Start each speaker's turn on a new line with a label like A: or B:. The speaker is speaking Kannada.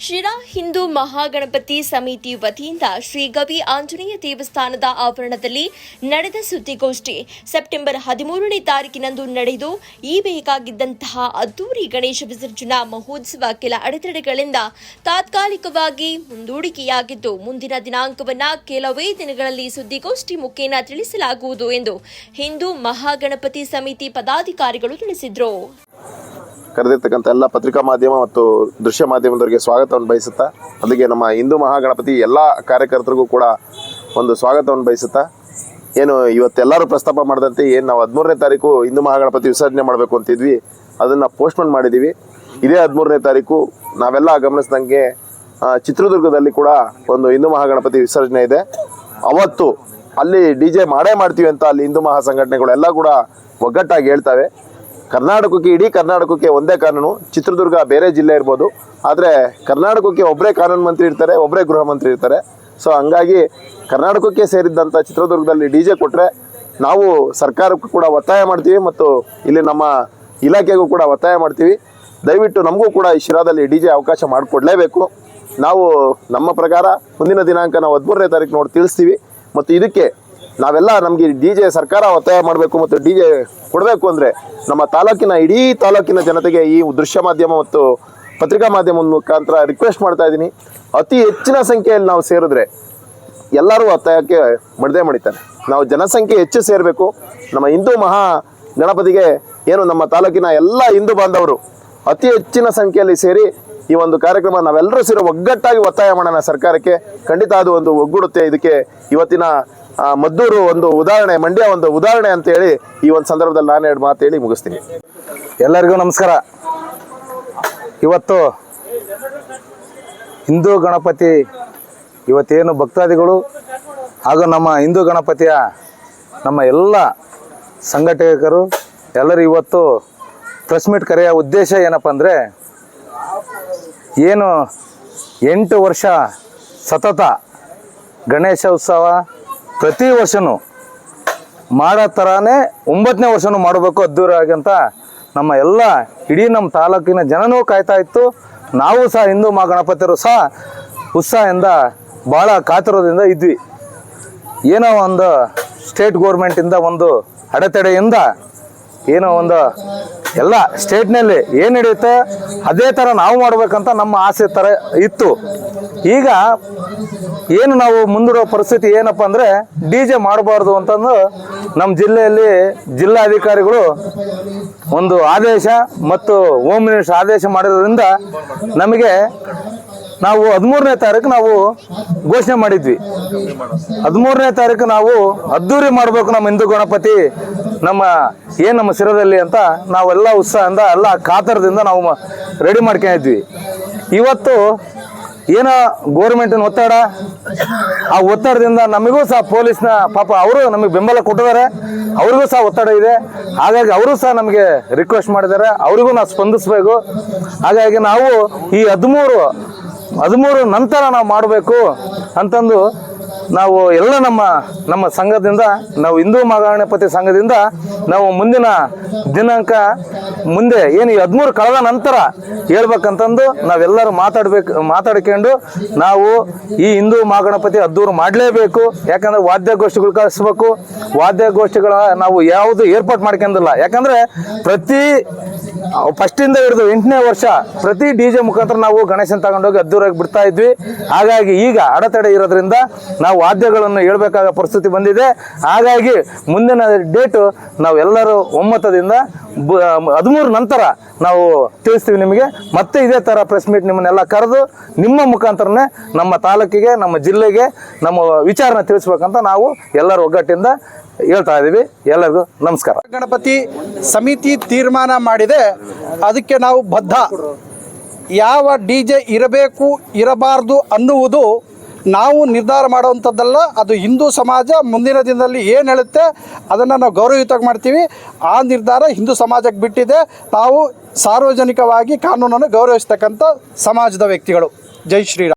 A: ಶಿರಾ ಹಿಂದೂ ಮಹಾಗಣಪತಿ ಸಮಿತಿ ವತಿಯಿಂದ ಶ್ರೀ ಗವಿ ಆಂಜನೇಯ ದೇವಸ್ಥಾನದ ಆವರಣದಲ್ಲಿ ನಡೆದ ಸುದ್ದಿಗೋಷ್ಠಿ. ಸೆಪ್ಟೆಂಬರ್ ಹದಿಮೂರನೇ ತಾರೀಕಿನಂದು ನಡೆದು ಈ ಬೇಕಾಗಿದ್ದಂತಹ ಅದ್ದೂರಿ ಗಣೇಶ ವಿಸರ್ಜನಾ ಮಹೋತ್ಸವ ಕೆಲ ಅಡೆತಡೆಗಳಿಂದ ತಾತ್ಕಾಲಿಕವಾಗಿ ಮುಂದೂಡಿಕೆಯಾಗಿದ್ದು, ಮುಂದಿನ ದಿನಾಂಕವನ್ನ ಕೆಲವೇ ದಿನಗಳಲ್ಲಿ ಸುದ್ದಿಗೋಷ್ಠಿ ಮುಖೇನ ತಿಳಿಸಲಾಗುವುದು ಎಂದು ಹಿಂದೂ ಮಹಾಗಣಪತಿ ಸಮಿತಿ ಪದಾಧಿಕಾರಿಗಳು ತಿಳಿಸಿದರು.
B: ಕರೆದಿರ್ತಕ್ಕಂಥ ಎಲ್ಲ ಪತ್ರಿಕಾ ಮಾಧ್ಯಮ ಮತ್ತು ದೃಶ್ಯ ಮಾಧ್ಯಮದವರಿಗೆ ಸ್ವಾಗತವನ್ನು ಬಯಸುತ್ತಾ, ಅಲ್ಲಿಗೆ ನಮ್ಮ ಹಿಂದೂ ಮಹಾಗಣಪತಿ ಎಲ್ಲ ಕಾರ್ಯಕರ್ತರಿಗೂ ಕೂಡ ಒಂದು ಸ್ವಾಗತವನ್ನು ಬಯಸುತ್ತಾ, ಏನು ಇವತ್ತೆಲ್ಲರೂ ಪ್ರಸ್ತಾಪ ಮಾಡಿದಂತೆ ಏನು ನಾವು ಹದಿಮೂರನೇ ತಾರೀಕು ಹಿಂದೂ ಮಹಾಗಣಪತಿ ವಿಸರ್ಜನೆ ಮಾಡಬೇಕು ಅಂತಿದ್ವಿ ಅದನ್ನು ಪೋಸ್ಟ್ಪೋನ್ ಮಾಡಿದ್ದೀವಿ. ಇದೇ ಹದಿಮೂರನೇ ತಾರೀಕು ನಾವೆಲ್ಲ ಗಮನಿಸಿದಂಗೆ ಚಿತ್ರದುರ್ಗದಲ್ಲಿ ಕೂಡ ಒಂದು ಹಿಂದೂ ಮಹಾಗಣಪತಿ ವಿಸರ್ಜನೆ ಇದೆ. ಅವತ್ತು ಅಲ್ಲಿ ಡಿ ಜೆ ಮಾಡೇ ಮಾಡ್ತೀವಿ ಅಂತ ಅಲ್ಲಿ ಹಿಂದೂ ಮಹಾ ಸಂಘಟನೆಗಳು ಎಲ್ಲ ಕೂಡ ಒಗ್ಗಟ್ಟಾಗಿ ಹೇಳ್ತವೆ. ಕರ್ನಾಟಕಕ್ಕೆ, ಇಡೀ ಕರ್ನಾಟಕಕ್ಕೆ ಒಂದೇ ಕಾನೂನು. ಚಿತ್ರದುರ್ಗ ಬೇರೆ ಜಿಲ್ಲೆ ಇರ್ಬೋದು. ಆದರೆ ಕರ್ನಾಟಕಕ್ಕೆ ಒಬ್ಬರೇ ಕಾನೂನು ಮಂತ್ರಿ ಇರ್ತಾರೆ ಒಬ್ಬರೇ ಗೃಹ ಮಂತ್ರಿ ಇರ್ತಾರೆ. ಸೊ ಹಂಗಾಗಿ ಕರ್ನಾಟಕಕ್ಕೆ ಸೇರಿದ್ದಂಥ ಚಿತ್ರದುರ್ಗದಲ್ಲಿ ಡಿ ಜೆ ಕೊಟ್ಟರೆ ನಾವು ಸರ್ಕಾರಕ್ಕೂ ಕೂಡ ಒತ್ತಾಯ ಮಾಡ್ತೀವಿ ಮತ್ತು ಇಲ್ಲಿ ನಮ್ಮ ಇಲಾಖೆಗೂ ಕೂಡ ಒತ್ತಾಯ ಮಾಡ್ತೀವಿ. ದಯವಿಟ್ಟು ನಮಗೂ ಕೂಡ ಈ ಶಿರಾದಲ್ಲಿ ಡಿ ಜೆ ಅವಕಾಶ ಮಾಡಿಕೊಡಲೇಬೇಕು. ನಾವು ನಮ್ಮ ಪ್ರಕಾರ ಮುಂದಿನ ದಿನಾಂಕ ನಾವು ಹದಿಮೂರನೇ ತಾರೀಕು ನೋಡಿ ತಿಳಿಸ್ತೀವಿ. ಮತ್ತು ಇದಕ್ಕೆ ನಾವೆಲ್ಲ ನಮಗೆ ಡಿ ಜೆ ಸರ್ಕಾರ ಒತ್ತಾಯ ಮಾಡಬೇಕು ಮತ್ತು ಡಿ ಜೆ ಕೊಡಬೇಕು ಅಂದರೆ ನಮ್ಮ ತಾಲೂಕಿನ ಇಡೀ ತಾಲೂಕಿನ ಜನತೆಗೆ ಈ ದೃಶ್ಯ ಮಾಧ್ಯಮ ಮತ್ತು ಪತ್ರಿಕಾ ಮಾಧ್ಯಮದ ಮುಖಾಂತರ ರಿಕ್ವೆಸ್ಟ್ ಮಾಡ್ತಾ ಇದ್ದೀನಿ. ಅತಿ ಹೆಚ್ಚಿನ ಸಂಖ್ಯೆಯಲ್ಲಿ ನಾವು ಸೇರಿದ್ರೆ ಎಲ್ಲರೂ ಒತ್ತಾಯಕ್ಕೆ ಮಡದೆ ಮಾಡಿತಾರೆ ನಾವು ಜನಸಂಖ್ಯೆ ಹೆಚ್ಚು ಸೇರಬೇಕು. ನಮ್ಮ ಹಿಂದೂ ಮಹಾ ಗಣಪತಿಗೆ ಏನು ನಮ್ಮ ತಾಲೂಕಿನ ಎಲ್ಲ ಹಿಂದೂ ಬಾಂಧವರು ಅತಿ ಹೆಚ್ಚಿನ ಸಂಖ್ಯೆಯಲ್ಲಿ ಸೇರಿ ಈ ಒಂದು ಕಾರ್ಯಕ್ರಮ ನಾವೆಲ್ಲರೂ ಸೇರಿ ಒಗ್ಗಟ್ಟಾಗಿ ಒತ್ತಾಯ ಮಾಡೋಣ ಸರ್ಕಾರಕ್ಕೆ. ಖಂಡಿತ ಅದು ಒಂದು ಒಗ್ಗೂಡುತ್ತೆ. ಇದಕ್ಕೆ ಇವತ್ತಿನ ಮದ್ದೂರು ಒಂದು ಉದಾಹರಣೆ, ಮಂಡ್ಯ ಒಂದು ಉದಾಹರಣೆ ಅಂತ ಹೇಳಿ ಈ ಒಂದು ಸಂದರ್ಭದಲ್ಲಿ ನಾನು ಎರಡು ಮಾತು ಹೇಳಿ ಮುಗಿಸ್ತೀನಿ.
C: ಎಲ್ಲರಿಗೂ ನಮಸ್ಕಾರ. ಇವತ್ತು ಹಿಂದೂ ಗಣಪತಿ ಇವತ್ತೇನು ಭಕ್ತಾದಿಗಳು ಹಾಗೂ ನಮ್ಮ ಹಿಂದೂ ಗಣಪತಿಯ ನಮ್ಮ ಎಲ್ಲ ಸಂಘಟಕರು ಎಲ್ಲರೂ ಇವತ್ತು ಪ್ರೆಸ್ ಮೀಟ್ ಕರೆಯ ಉದ್ದೇಶ ಏನಪ್ಪ ಅಂದರೆ ಏನು ಎಂಟು ವರ್ಷ ಸತತ ಗಣೇಶ ಉತ್ಸವ ಪ್ರತಿ ವರ್ಷವೂ ಮಾಡೋ ಥರನೇ ಒಂಬತ್ತನೇ ವರ್ಷನೂ ಮಾಡಬೇಕು ಅದ್ದೂರಿಯಾಗಿ ಅಂತ ನಮ್ಮ ಎಲ್ಲ ಇಡೀ ನಮ್ಮ ತಾಲೂಕಿನ ಜನನೂ ಕಾಯ್ತಾ ಇತ್ತು. ನಾವು ಸಹ ಹಿಂದೂ ಮಹಾಗಣಪತಿಯರು ಸಹ ಉತ್ಸಾಹದಿಂದ ಭಾಳ ಕಾತುರದಿಂದ ಇದ್ವಿ. ಏನೋ ಒಂದು ಸ್ಟೇಟ್ ಗೋರ್ಮೆಂಟಿಂದ ಒಂದು ಅಡೆತಡೆಯಿಂದ ಏನೋ ಒಂದು ಎಲ್ಲ ಸ್ಟೇಟ್ನಲ್ಲಿ ಏನು ನಡೆಯುತ್ತೆ, ಅದೇ ಥರ ನಾವು ಮಾಡಬೇಕಂತ ನಮ್ಮ ಆಸೆ ಥರ ಇತ್ತು. ಈಗ ಏನು ನಾವು ಮುಂದೂಡೋ ಪರಿಸ್ಥಿತಿ ಏನಪ್ಪ ಅಂದರೆ ಡಿ ಜೆ ಮಾಡಬಾರ್ದು ಅಂತಂದು ನಮ್ಮ ಜಿಲ್ಲೆಯಲ್ಲಿ ಜಿಲ್ಲಾಧಿಕಾರಿಗಳು ಒಂದು ಆದೇಶ ಮತ್ತು ಹೋಮ್ ಮಿನಿಸ್ಟರ್ ಆದೇಶ ಮಾಡಿರೋದ್ರಿಂದ ನಮಗೆ ನಾವು ಹದಿಮೂರನೇ ತಾರೀಕು ನಾವು ಘೋಷಣೆ ಮಾಡಿದ್ವಿ. ಹದಿಮೂರನೇ ತಾರೀಕು ನಾವು ಅದ್ದೂರಿ ಮಾಡಬೇಕು ನಮ್ಮ ಹಿಂದೂ ಗಣಪತಿ. ನಮ್ಮ ಏನು ನಮ್ಮ ಸಿರದಲ್ಲಿ ಅಂತ ನಾವೆಲ್ಲ ಉತ್ಸಾಹದಿಂದ, ಎಲ್ಲ ಕಾತರದಿಂದ ನಾವು ರೆಡಿ ಮಾಡ್ಕೊಂಡಿದ್ವಿ ಇವತ್ತು ಏನೋ ಗೋರ್ಮೆಂಟಿನ ಒತ್ತಡ, ಆ ಒತ್ತಡದಿಂದ ನಮಗೂ ಸಹ ಪೊಲೀಸ್ನ ಪಾಪ ಅವರು ನಮಗೆ ಬೆಂಬಲ ಕೊಟ್ಟಿದ್ದಾರೆ. ಅವ್ರಿಗೂ ಸಹ ಒತ್ತಡ ಇದೆ. ಹಾಗಾಗಿ ಅವರು ಸಹ ನಮಗೆ ರಿಕ್ವೆಸ್ಟ್ ಮಾಡಿದ್ದಾರೆ. ಅವರಿಗೂ ನಾವು ಸ್ಪಂದಿಸಬೇಕು. ಹಾಗಾಗಿ ನಾವು ಈ ಹದಿಮೂರು ಹದಿಮೂರು ನಂತರ ನಾವು ಮಾಡಬೇಕು ಅಂತಂದು ನಾವು ಎಲ್ಲ ನಮ್ಮ ನಮ್ಮ ಸಂಘದಿಂದ, ನಾವು ಹಿಂದೂ ಮಹಾಗಣಪತಿ ಸಂಘದಿಂದ ನಾವು ಮುಂದಿನ ದಿನಾಂಕ ಮುಂದೆ ಏನು ಹದಿಮೂರು ಕಳೆದ ನಂತರ ಹೇಳ್ಬೇಕಂತಂದು ನಾವೆಲ್ಲರೂ ಮಾತಾಡ್ಬೇಕು, ಮಾತಾಡ್ಕೊಂಡು ನಾವು ಈ ಹಿಂದೂ ಮಹಾಗಣಪತಿ ಅದ್ದೂರು ಮಾಡಲೇಬೇಕು. ಯಾಕಂದ್ರೆ ವಾದ್ಯಗೋಷ್ಠಿಗಳು ಕಳಿಸ್ಬೇಕು. ವಾದ್ಯಗೋಷ್ಠಿಗಳ ನಾವು ಯಾವುದು ಏರ್ಪಾಟ್ ಮಾಡ್ಕೊಂಡಿಲ್ಲ. ಯಾಕಂದ್ರೆ ಪ್ರತಿ ಫಸ್ಟಿಂದ ಹಿಡಿದು ಎಂಟನೇ ವರ್ಷ ಪ್ರತಿ ಡಿ ಜೆ ಮುಖಾಂತರ ನಾವು ಗಣೇಶನ ತಗೊಂಡೋಗಿ ಅದ್ದೂರಾಗಿ ಬಿಡ್ತಾ ಇದ್ವಿ. ಹಾಗಾಗಿ ಈಗ ಅಡೆತಡೆ ಇರೋದ್ರಿಂದ ನಾವು ವಾದ್ಯಗಳನ್ನು ಹೇಳಬೇಕಾದ ಪರಿಸ್ಥಿತಿ ಬಂದಿದೆ. ಹಾಗಾಗಿ ಮುಂದಿನ ಡೇಟು ನಾವೆಲ್ಲರೂ ಒಮ್ಮತದಿಂದ ಹದಿಮೂರು ನಂತರ ನಾವು ತಿಳಿಸ್ತೀವಿ ನಿಮಗೆ. ಮತ್ತೆ ಇದೇ ಥರ ಪ್ರೆಸ್ ಮೀಟ್ ನಿಮ್ಮನ್ನೆಲ್ಲ ಕರೆದು ನಿಮ್ಮ ಮುಖಾಂತರನೇ ನಮ್ಮ ತಾಲೂಕಿಗೆ, ನಮ್ಮ ಜಿಲ್ಲೆಗೆ ನಮ್ಮ ವಿಚಾರನ ತಿಳಿಸ್ಬೇಕಂತ ನಾವು ಎಲ್ಲರೂ ಒಗ್ಗಟ್ಟಿಂದ ಹೇಳ್ತಾ ಇದ್ದೀವಿ. ಎಲ್ಲರಿಗೂ ನಮಸ್ಕಾರ.
D: ಗಣಪತಿ ಸಮಿತಿ ತೀರ್ಮಾನ ಮಾಡಿದೆ. ಅದಕ್ಕೆ ನಾವು ಬದ್ಧ. ಯಾವ ಡಿ ಜೆ ಇರಬೇಕು, ಇರಬಾರ್ದು ಅನ್ನುವುದು ನಾವು ನಿರ್ಧಾರ ಮಾಡುವಂಥದ್ದಲ್ಲ, ಅದು ಹಿಂದೂ ಸಮಾಜ ಮುಂದಿನ ದಿನದಲ್ಲಿ ಏನು ಹೇಳುತ್ತೆ, ಅದನ್ನು ನಾವು ಗೌರವಯುತವಾಗಿ ಮಾಡ್ತೀವಿ. ಆ ನಿರ್ಧಾರ ಹಿಂದೂ ಸಮಾಜಕ್ಕೆ ಬಿಟ್ಟಿದೆ. ನಾವು ಸಾರ್ವಜನಿಕವಾಗಿ ಕಾನೂನನ್ನು ಗೌರವಿಸ್ತಕ್ಕಂಥ ಸಮಾಜದ ವ್ಯಕ್ತಿಗಳು. ಜೈ ಶ್ರೀರಾಮ್.